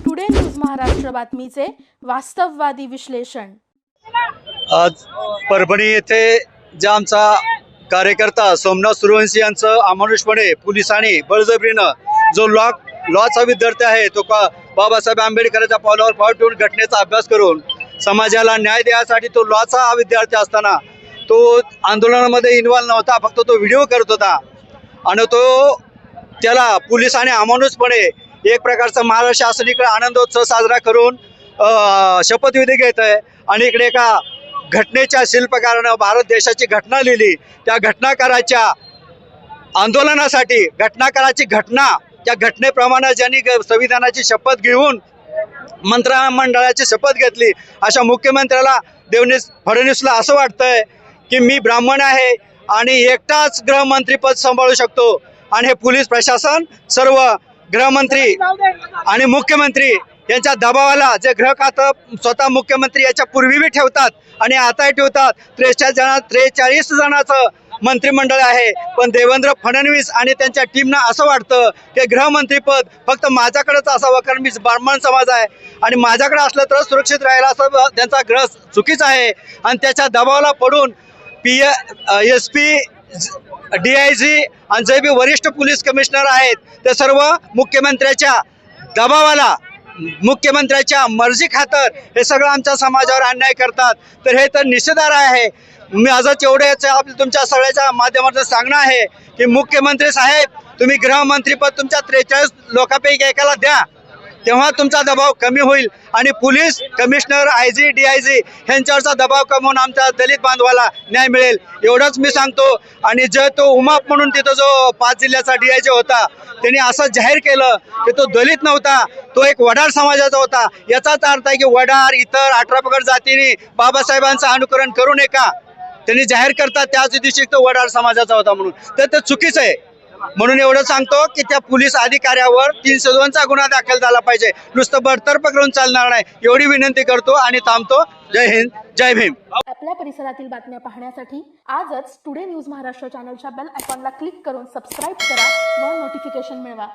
Today news Maharashtra बातमीचे वास्तववादी विश्लेषण आज परभणी येथे जे आमचा कार्यकर्ता सोमनाथ सूर्यवंशी यांचं अमानुषपणे पोलिसांनी बळजबरीनं जो लॉ लॉचा विद्यार्थी आहे तो का बाबासाहेब आंबेडकरांच्या पावलावर पाव ठेवून घटनेचा अभ्यास करून समाजाला न्याय देण्यासाठी तो लॉचा हा विद्यार्थी असताना तो आंदोलनामध्ये इन्व्हॉल्व नव्हता फक्त तो व्हिडिओ करत होता. आणि तो त्याला पोलिसाने अमानुषपणे एक प्रकारचा महाराष्ट्र शासनाकडे आनंदोत्सव साजरा करून शपथविधी घेत आहे आणि इकडे एका घटनेच्या शिल्पकारानं भारत देशाची घटना लिहिली. त्या घटनाकाराच्या आंदोलनासाठी घटनाकाराची घटना त्या घटनेप्रमाणे ज्यांनी ग- संविधानाची शपथ घेऊन मंत्रिमंडळाची शपथ घेतली अशा मुख्यमंत्र्याला देवनीस फडणवीसला असं वाटतंय की मी ब्राह्मण आहे आणि एकटाच गृहमंत्रीपद सांभाळू शकतो. आणि हे पोलीस प्रशासन सर्व गृहमंत्री आणि मुख्यमंत्री यांच्या दबावाला जे गृह खातं स्वतः मुख्यमंत्री याच्या पूर्वी बी ठेवतात आणि आताही ठेवतात. त्रेचाळीस जण त्रेचाळीस जणांचं मंत्रिमंडळ आहे. पण देवेंद्र फडणवीस आणि त्यांच्या टीमनं असं वाटतं की गृहमंत्रीपद फक्त माझ्याकडेच असावं कारण मी ब्राह्मण समाज आहे. आणि माझ्याकडे असलं तर सुरक्षित राहील असं त्यांचा ग्रह चुकीचा आहे. आणि त्याच्या दबावाला पडून P S P D I G आणि जे बी वरिष्ठ पोलीस कमिशनर आहेत ते सर्व मुख्यमंत्र्याच्या दबावाला मुख्यमंत्र्याच्या मर्जी खातर हे सगळं आमच्या समाजावर अन्याय करतात. तर हे तर निषेधार आहे. मी आजच एवढेच आपल्या तुमच्या सगळ्याच्या माध्यमातून सांगणं आहे की मुख्यमंत्री साहेब तुम्ही गृहमंत्रीपद तुमच्या त्रेचाळीस लोकांपैकी एकाला द्या. तेव्हा तुमचा दबाव कमी होईल आणि police commissioner I G D I G यांच्यावरचा दबाव कमवून आमच्या दलित बांधवाला न्याय मिळेल. एवढंच मी सांगतो. आणि जे तो उमाप म्हणून तिथं जो पाच जिल्ह्याचा डी आय जी होता त्यांनी असं जाहीर केलं की तो दलित नव्हता तो एक वडार समाजाचा होता. याचाच अर्थ आहे की वडार इतर अठरा पगड जातीने बाबासाहेबांचं अनुकरण करू नये का त्यांनी जाहीर करतात त्याच दिवशी तो वडार समाजाचा होता म्हणून. तर ते चुकीचं आहे. म्हणून एवढं सांगतो की त्या पोलीस अधिकाऱ्यावर तीनशे दोनचा गुन्हा दाखल झाला पाहिजे. नुसतं बडतर्फ करून चालणार नाही. एवढी विनंती करतो आणि थांबतो. जय हिंद जय भीम. आपल्या परिसरातील बातम्या पाहण्यासाठी आजच टुडे न्यूज महाराष्ट्र चॅनलच्या बेल आयकॉनला क्लिक करून सबस्क्राईब करा व नोटिफिकेशन मिळवा.